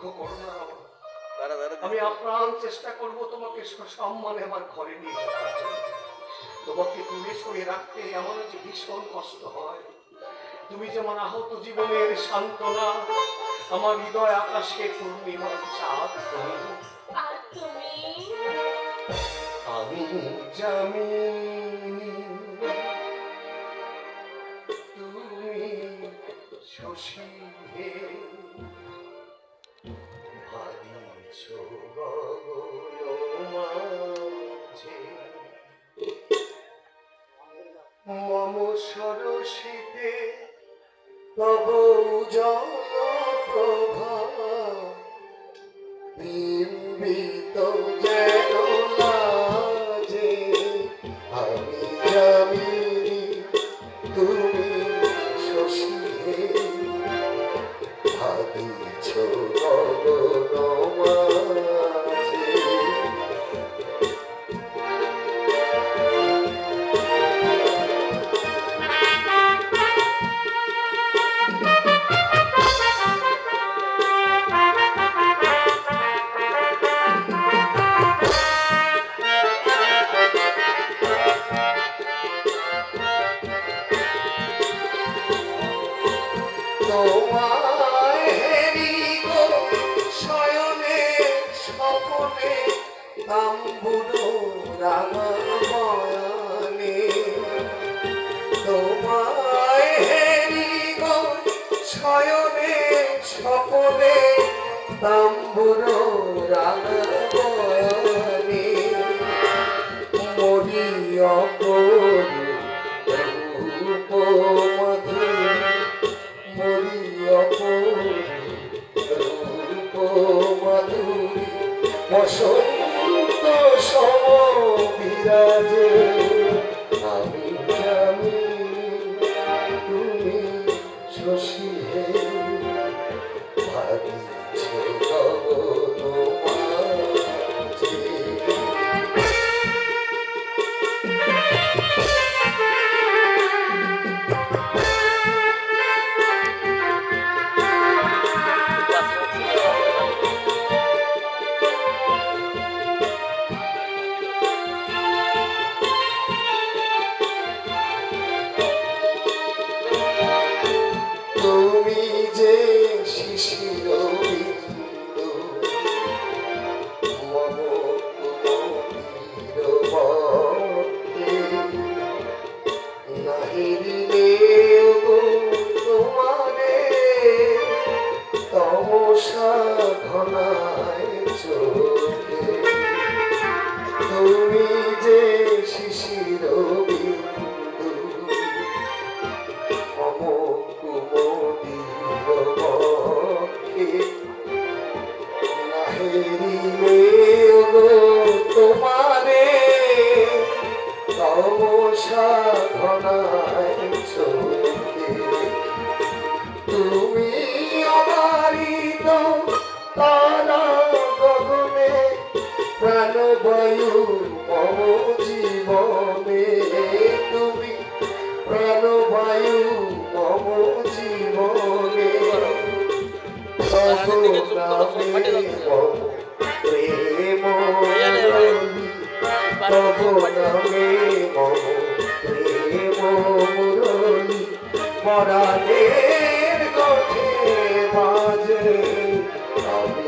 দুঃখ করো না আমি আপ্রাণ চেষ্টা করব তোমাকে সম্মানে আমার ঘরে নিয়ে যাওয়ার জন্য। তোমাকে দূরে সরে রাখতে এমন যে ভীষণ কষ্ট হয়। তুমি যেমন আহত জীবনের সান্ত্বনা আমার হৃদয় আকাশে পূর্ণিমার চাঁদ তুমি? আমি জানি তুমি শশী মম সরসিতে তব উজ্জ্বল প্রভা। বিম্বিত যেন লাজে আমি জামিনী তুমি তাম্বুরো রাঙা বয়ানে মরি অপরূপ মধুরী বসন্ত সম বিরাজে তমসা ঘনায় চোখে তুমি যে শিশির তোমারে তমসা ঘনায় চোখে তারা গগনে প্রাণবায়ু মম জীবনে। তুমি প্রাণবায়ু মম জীবনে। প্রেম রলি। নামে মম প্রেম মুরলি পরাণে Thank you.